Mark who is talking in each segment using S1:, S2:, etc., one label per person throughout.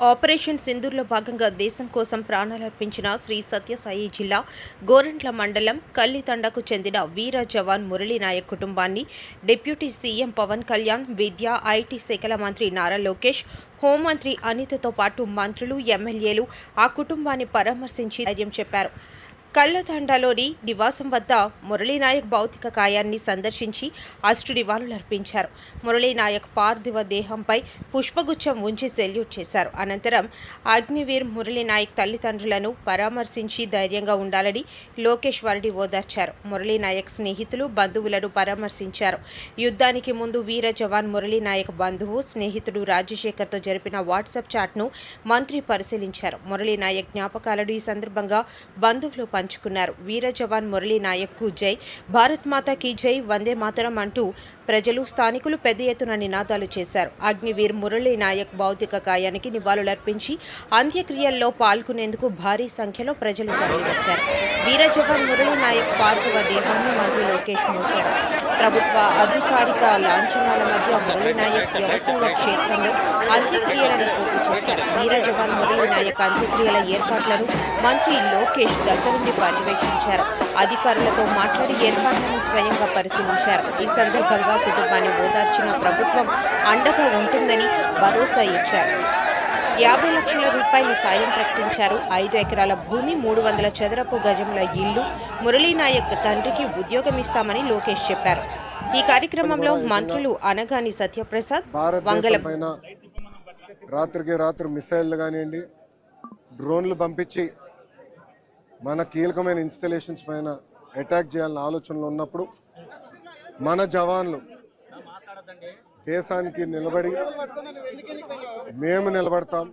S1: Operation సింధూర్లో భాగంగా దేశం కోసం ప్రాణాలర్పించిన శ్రీ సత్యసాయి జిల్లా గోరంట్ల మండలం కల్లితండకు చెందిన వీర జవాన్ మురళీనాయక్ కుటుంబాన్ని డిప్యూటీ సీఎం పవన్ కళ్యాణ్ విద్యా ఐటీ శాఖల మంత్రి నారా లోకేష్ హోంమంత్రి అనితతో పాటు మంత్రులు ఎమ్మెల్యేలు ఆ కుటుంబాన్ని పరామర్శించి ధైర్యం చెప్పారు. కళ్ళతండలోని నివాసం వద్ద మురళీనాయక్ భౌతిక కాయాన్ని సందర్శించి అష్టు నివాళులర్పించారు మురళీనాయక్ పార్థివ దేహంపై పుష్పగుచ్చం ఉంచి సెల్యూట్ చేశారు. అనంతరం అగ్నివీర్ మురళీనాయక్ తల్లిదండ్రులను పరామర్శించి ధైర్యంగా ఉండాలని లోకేష్ వరడి ఓదార్చారు. మురళీనాయక్ స్నేహితులు బంధువులను పరామర్శించారు. యుద్ధానికి ముందు వీర జవాన్ మురళీనాయక్ బంధువు స్నేహితుడు రాజశేఖర్తో జరిపిన వాట్సాప్ చాట్ను మంత్రి పరిశీలించారు. మురళీనాయక్ జ్ఞాపకాలను ఈ సందర్భంగా బంధువులు పంచుకున్నారు. వీర జవాన్ మురళీ నాయక్కు జై. భారత్ మాతాకి జై. వందే మాతరం అంటూ ప్రజలు స్థానికులు పెద్ద ఎత్తున నినాదాలు చేశారు. అగ్నివీర్ మురళీ నాయక్ భౌతిక కాయానికి నివాళులర్పించి అంత్యక్రియల్లో పాల్గొనేందుకు భారీ సంఖ్యలో ప్రజలు తరలివచ్చారు. వీర జవాన్ మురళీ నాయక్ పార్థివ దేహాన్ని మంత్రి లోకేష్ మోసారు ప్రభుత్వ అధికారిక లాంఛనాల మధ్య మురళీ నాయక్ వ్యవసాయ క్షేత్రంలో అంత్యక్రియలను పూర్తి చేశారు. వీర జవాన్ మురళీ నాయక్ అంత్యక్రియల ఏర్పాట్లను మంత్రి లోకేష్ దగ్గరుండి పర్యవేక్షించారు. అధికారులతో మాట్లాడి ఏర్పాట్లను స్వయంగా పరిశీలించారు. ఈ సందర్భంగా కుటుంబాన్ని ఓదార్చిన ప్రభుత్వం అండగా ఉంటుందని భరోసా ఇచ్చారు. యాభై లక్షల రూపాయల సాయం ప్రకటించారు. ఐదు ఎకరాల భూమి మూడు వందల చదరపు గజముల ఇల్లు. మురళీనాయక్ తండ్రికి ఉద్యోగం ఇస్తామని లోకేష్ చెప్పారు. ఈ కార్యక్రమంలో మంత్రులు అనగాని సత్యప్రసాద్ వంగల
S2: భారతదేశం పైన రాత్రికి రాత్రి మిసైళ్ళు కానివ్వండి డ్రోన్లు పంపించి మన కీలకమైన ఇన్స్టలేషన్స్ పైన అటాక్ చేయాలన్న ఆలోచనలు ఉన్నప్పుడు మన జవాన్లు దేశానికి నిలబడి మేము నిలబడతాం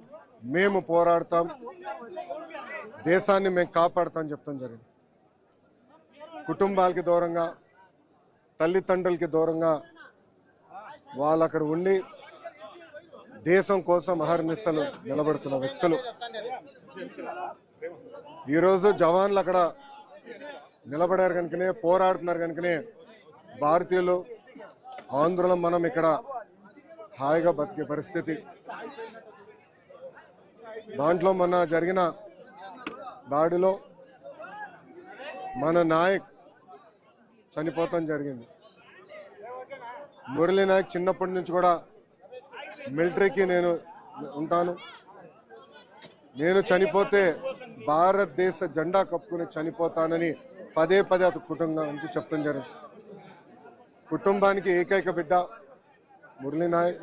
S2: మేము పోరాడతాం దేశాన్ని మేము కాపాడతాం చెప్తాం జరిగింది. కుటుంబాలకి దూరంగా తల్లిదండ్రులకి దూరంగా వాళ్ళు అక్కడ ఉండి దేశం కోసం అహర్నిశలు నిలబడుతున్న వ్యక్తులు. ఈరోజు జవాన్లు అక్కడ నిలబడారు కనుకనే పోరాడుతున్నారు కనుకనే భారతీయులు ఆంధ్రలో మనం ఇక్కడ హాయిగా బతికే పరిస్థితి. దాంట్లో మొన్న జరిగిన దాడిలో మన నాయక్ చనిపోతాం జరిగింది. మురళీ నాయక్ చిన్నప్పటి నుంచి కూడా మిలిటరీకి నేను ఉంటాను. నేను చనిపోతే భారతదేశ జెండా కప్పుకుని చనిపోతానని పదే పదే అతని కుటుంబానికి చెప్తాం జరిగింది కుటుంబానికి ఏకైక బిడ్డ మురళీనాయక్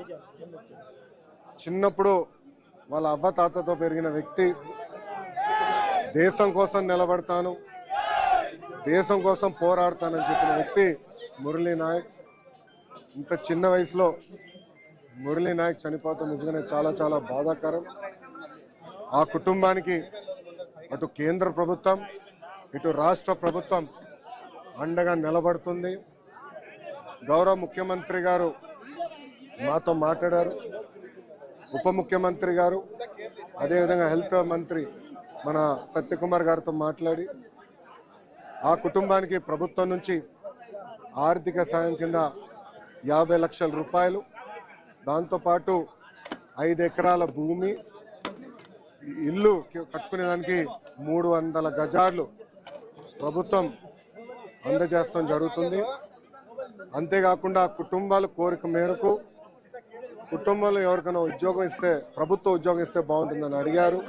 S2: చిన్నప్పుడు వాళ్ళ అవ్వ తాతతో పెరిగిన వ్యక్తి. దేశం కోసం నిలబడతాను. దేశం కోసం పోరాడతానని చెప్పిన వ్యక్తి మురళీ నాయక్. ఇంత చిన్న వయసులో మురళీ నాయక్ చనిపోతాం నిజంగానే చాలా చాలా బాధాకరం. ఆ కుటుంబానికి అటు కేంద్ర ప్రభుత్వం ఇటు రాష్ట్ర ప్రభుత్వం అండగా నిలబడుతుంది. గౌరవ ముఖ్యమంత్రి గారు మాతో మాట్లాడారు. ఉప ముఖ్యమంత్రి గారు అదేవిధంగా హెల్త్ మంత్రి మన సత్యకుమార్ గారితో మాట్లాడి ఆ కుటుంబానికి ప్రభుత్వం నుంచి ఆర్థిక సాయం కింద యాభై లక్షల రూపాయలు దాంతోపాటు ఐదు ఎకరాల భూమి ఇల్లు కట్టుకునే దానికి మూడు వందల గజాలు ప్రభుత్వం అందజేస్తాం జరుగుతుంది. అంతేకాకుండా కుటుంబాల కోరిక మేరకు కుటుంబంలో ఎవరికైనా ఉద్యోగం ఇస్తే ప్రభుత్వ ఉద్యోగం ఇస్తే బాగుంటుందని అడిగారు.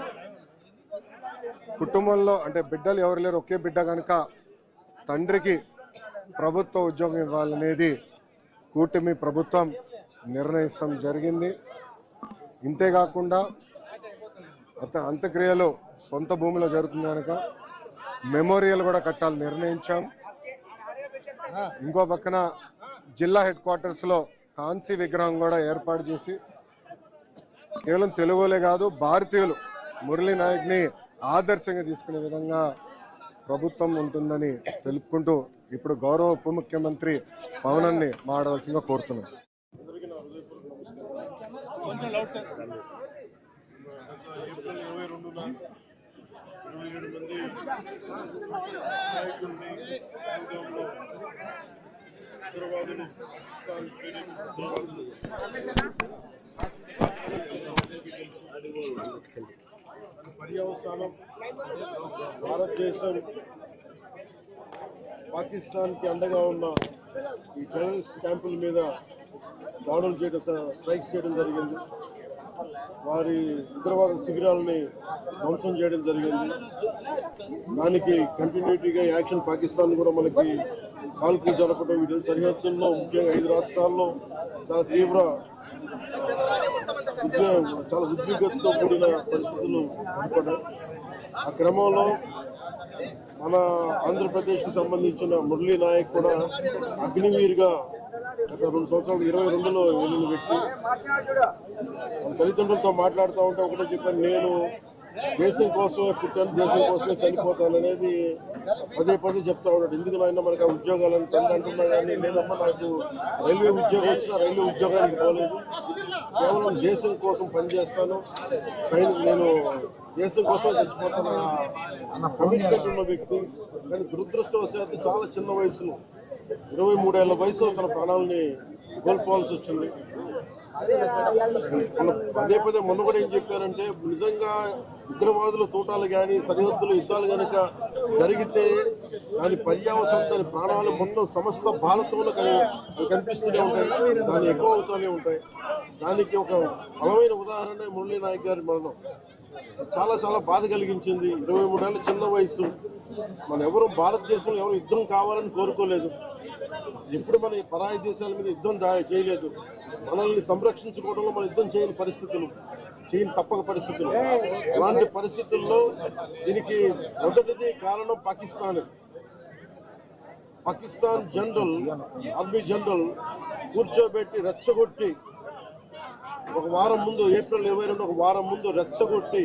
S2: కుటుంబంలో అంటే బిడ్డలు ఎవరు లేరు ఒకే బిడ్డ కనుక తండ్రికి ప్రభుత్వ ఉద్యోగం ఇవ్వాలనేది కూటమి ప్రభుత్వం నిర్ణయిస్తాం జరిగింది. ఇంతేకాకుండా అత అంత్యక్రియలు సొంత భూమిలో జరుగుతుంది కనుక మెమోరియల్ కూడా కట్టాలని నిర్ణయించాం. ఇంకో పక్కన జిల్లా హెడ్ క్వార్టర్స్లో కాంసీ విగ్రహం కూడా ఏర్పాటు చేసి కేవలం తెలుగులే కాదు భారతీయులు మురళీ నాయక్ని ఆదర్శంగా తీసుకునే విధంగా ప్రభుత్వం ఉంటుందని తెలుపుకుంటూ ఇప్పుడు గౌరవ ఉప ముఖ్యమంత్రి పవనాన్ని మాడవలసిందిగా కోరుతున్నాం.
S3: ఏప్రిల్ ఇరవై రెండున ఇరవై ఏడు మంది నాయకుల్ని యూనిఫామ్లో ఉగ్రవాదులు పాకిస్తాన్ పర్యవసానం భారతదేశం పాకిస్తాన్కి అండగా ఉన్న ఈ టెర్రరిస్ట్ క్యాంపుల మీద దాడులు చేయడం స్ట్రైక్ స్ట్రైక్స్ చేయడం జరిగింది. వారి ఉగ్రవాద శిబిరాలని ధ్వంసం చేయడం జరిగింది. దానికి కంటిన్యూటీగా యాక్షన్ పాకిస్తాన్ కూడా మనకి కాల్పులు జరపడం వీటి సరిహద్దుల్లో ముఖ్యంగా ఐదు రాష్ట్రాల్లో చాలా తీవ్ర ఉద్వేగం చాలా ఉద్విగ్నతతో కూడిన పరిస్థితులు ఏర్పడ్డాయి. ఆ క్రమంలో మన ఆంధ్రప్రదేశ్కి సంబంధించిన మురళీ నాయక్ కూడా అగ్నివీరుగా గత రెండు సంవత్సరాలు ఇరవై రెండులో వెళ్ళిన వ్యక్తి. తల్లిదండ్రులతో మాట్లాడుతూ ఉంటే ఒకటే చెప్పాను నేను దేశం కోసమే పుట్టాను దేశం కోసమే చనిపోతాను అనేది పదే పదే చెప్తా ఉన్నాడు. ఎందుకు నాయన మనకు ఆ ఉద్యోగాలను తండ్రి అంటున్నా కానీ లేదమ్మా నాకు రైల్వే ఉద్యోగం వచ్చినా రైల్వే ఉద్యోగానికి పోలేదు. కేవలం దేశం కోసం పనిచేస్తాను. సైన్ నేను దేశం కోసం చచ్చిపోతాను అన్న కమిట్మెంట్ ఉన్న వ్యక్తి. కానీ దురదృష్టవశాత్తు చాలా చిన్న వయసులో ఇరవై మూడేళ్ళ వయసులో తన ప్రాణాలని కోల్పోవాల్సి వచ్చింది. పదే పదే మొన్న కూడా ఏం చెప్పారంటే నిజంగా ఉగ్రవాదుల తోటాలు కానీ సరిహద్దులు యుద్ధాలు కనుక జరిగితే దాని పర్యావసరం దాని ప్రాణాలు మొత్తం సమస్త భారతంలో కనిపిస్తూనే ఉంటాయి. దాన్ని ఎక్కువ అవుతూనే ఉంటాయి. దానికి ఒక బలమైన ఉదాహరణ మురళీ నాయక్ గారి మరణం. చాలా చాలా బాధ కలిగించింది. ఇరవై మూడేళ్ళ చిన్న వయసు మన ఎవరు భారతదేశంలో ఎవరు యుద్ధం కావాలని కోరుకోలేదు. ఎప్పుడు మన పరాయ పరాయి దేశాల మీద యుద్ధం దా చేయలేదు. మనల్ని సంరక్షించుకోవడంలో మనం యుద్ధం చేయని పరిస్థితులు చేయని తప్పక పరిస్థితులు. అలాంటి పరిస్థితుల్లో దీనికి మొదటిది కారణం Pakistan. Pakistan general army general కూర్చోబెట్టి రెచ్చగొట్టి ఒక వారం ముందు ఏప్రిల్ ఇరవై రెండు ఒక వారం ముందు రెచ్చగొట్టి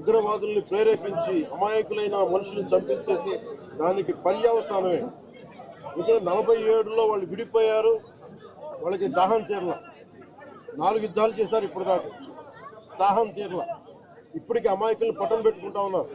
S3: ఉగ్రవాదుల్ని ప్రేరేపించి అమాయకులైన మనుషులను చంపించేసి దానికి పర్యావసానమే. ఇక్కడ నలభై ఏడులో వాళ్ళు విడిపోయారు. వాళ్ళకి దాహం తీరల. నాలుగు యుద్ధాలు చేశారు ఇప్పుడు దాకా దాహం తీరల. ఇప్పటికి అమాయకులను పట్టం పెట్టుకుంటా ఉన్నారు.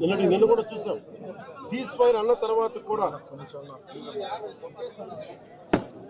S3: నిన్నటి నిన్న కూడా చూసాం. సీజ్ ఫైర్ అన్న తర్వాత కూడా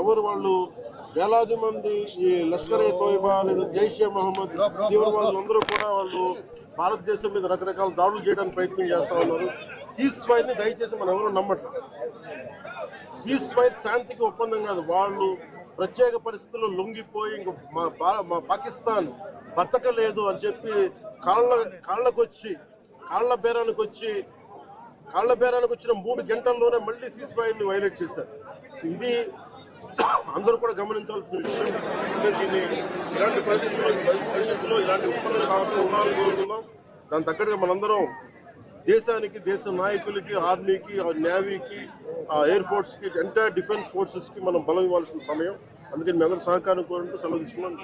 S3: ఎవరు వాళ్ళు? వేలాది మంది ఈ లష్కర్ ఏ తోయిబా లేదా జైషే మహమ్మద్ తీవ్రవాదులందరూ కూడా వాళ్ళు భారతదేశం మీద రకరకాల దాడులు చేయడానికి ప్రయత్నం చేస్తూ ఉన్నారు. సీజ్ ఫైర్ని దయచేసి మనం ఎవరు నమ్మటం సీజ్ ఫైర్ శాంతికి ఒప్పందం కాదు. వాళ్ళు ప్రత్యేక పరిస్థితుల్లో లొంగిపోయి ఇంక మా మా పాకిస్తాన్ బతకలేదు అని చెప్పి కాళ్ళ కాళ్ళకొచ్చి కాళ్ళ బేరానికి వచ్చి కాళ్ళ బేరానికి వచ్చిన మూడు గంటల్లోనే మళ్ళీ సీజ్ ఫైర్ని వైలేట్ చేశారు. ఇది అందరూ కూడా గమనించాల్సిన విషయం దీన్ని ఇలాంటి పరిస్థితుల్లో భవిష్యత్తులో ఇలాంటి ఒప్పందాలు కావాలని ఉండాలని కోరుతున్నాం. దాని తగ్గట్టుగా మనందరం దేశానికి దేశ నాయకులకి ఆర్మీకి ఆ నేవీకి ఆ ఎయిర్ ఫోర్స్కి ఎంటైర్ డిఫెన్స్ ఫోర్సెస్కి మనం బలం ఇవ్వాల్సిన సమయం. అందుకని మీ అందరూ సహకారం కోరుకుంటూ సెలవు తీసుకున్నాం